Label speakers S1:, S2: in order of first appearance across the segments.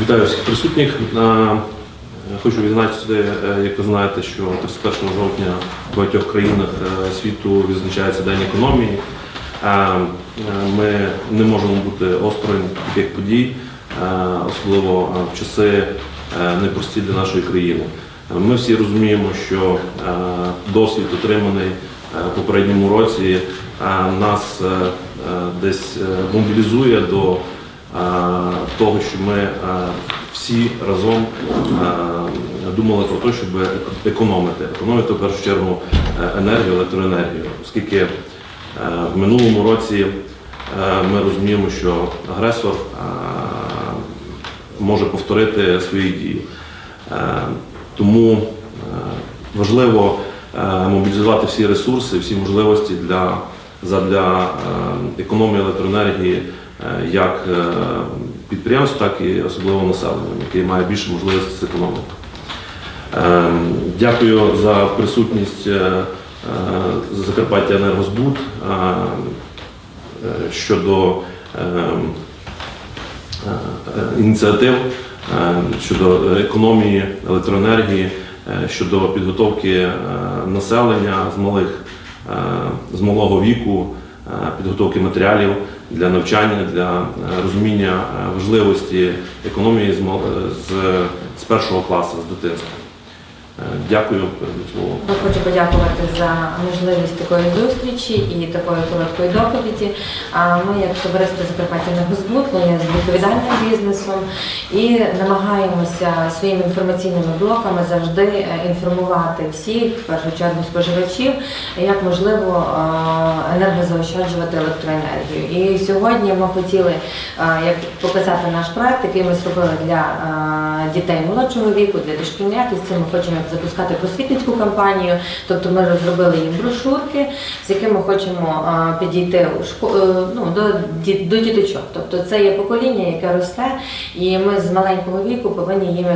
S1: Вітаю всіх присутніх. Е, Хочу відзначити, е, як ви знаєте, що 31 жовтня в багатьох країнах е, світу відзначається День економії. Ми не можемо бути осторонь таких подій, особливо в часи непрості для нашої країни. Ми всі розуміємо, що досвід отриманий в попередньому році е, нас е, е, десь е, мобілізує до е, того, що ми е, всі разом е, думали про те, щоб економити. Економити в першу чергу е, енергію, електроенергію, оскільки е, в минулому році е, ми розуміємо, що агресор е, може повторити свої дії. Е, Тому е, важливо е, мобілізувати всі ресурси, всі можливості для, задля е, економії електроенергії е, як е, підприємств, так і особливо населення, яке має більше можливості зекономити. Е, Дякую за присутність е, е, Закарпаття Енергозбуд е, е, щодо е, е, ініціатив е, щодо економії електроенергії, е, щодо підготовки е, населення з малих е, з малого віку, е, підготовки матеріалів для навчання, для е, розуміння важливості економії з з, першого класу, з дитинства. Дякую, за слово.
S2: Хочу подякувати за можливість такої зустрічі і такої короткої доповіді. Ми, як товариство Закарпаття Енергозбуд, ми є відповідальним бізнесом і намагаємося своїми інформаційними блоками завжди е, інформувати всіх, в першу чергу споживачів, як можливо е, енергозаощаджувати електроенергію. І сьогодні ми хотіли е, як показати наш проект, який ми зробили для дітей молодшого віку, для дошкільнят. І з цим ми хочемо запускати просвітницьку кампанію. Тобто ми розробили їм брошурки, з якими хочемо підійти у шко- е, ну, до, до діточок. Тобто це є покоління, яке росте, і ми з маленького віку повинні їм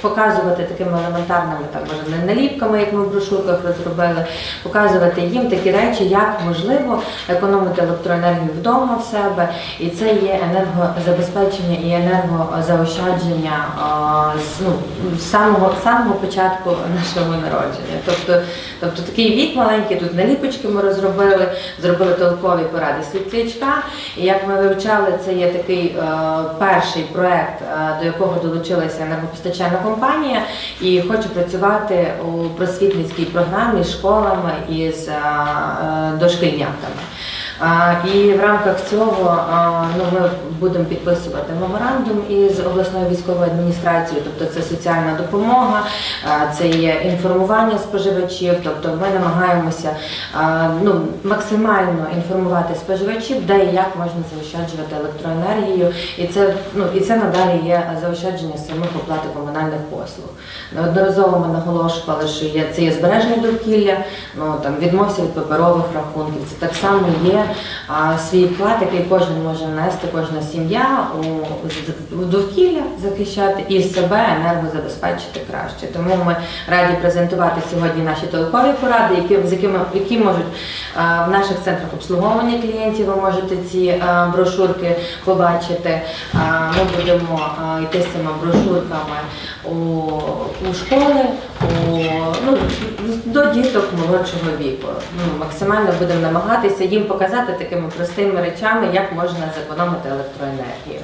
S2: показувати такими елементарними там може наліпками, як ми в брошурках розробили, показувати їм такі речі, як можливо економити електроенергію вдома в себе, і це є енергозабезпечення і енергозаощадження ну, з самого самого початку нашого народження. Тобто, тобто такий вік маленький, тут наліпочки ми розробили, зробили толкові поради світлячка. І як ми вивчали, це є такий е, перший проект, е, до якого долучилася енергопостачальна компанія, і хоче працювати у просвітницькій програмі з школами і з е, е, дошкільнятами. І в рамках цього ну, ми будемо підписувати меморандум із обласною військовою адміністрацією, тобто це соціальна допомога, це є інформування споживачів, тобто ми намагаємося ну, максимально інформувати споживачів, де і як можна заощаджувати електроенергію, і це, ну, і це надалі є заощадження самих оплати комунальних послуг. Неодноразово ми наголошували, що є, це є збереження довкілля, ну, там, відмовся від паперових рахунків. Це так само є свій вклад, який кожен може внести, кожна сім'я у, у довкілля захищати і себе енергозабезпечити краще. Тому ми раді презентувати сьогодні наші толкові поради, які, з якими, які можуть а, в наших центрах обслуговування клієнтів, ви можете ці а, брошурки побачити. А, Ми будемо а, йти з цими брошурками у, у школи, ну, до діток молодшого віку. Ну, максимально будемо намагатися їм показати такими простими речами, як можна зекономити електроенергію.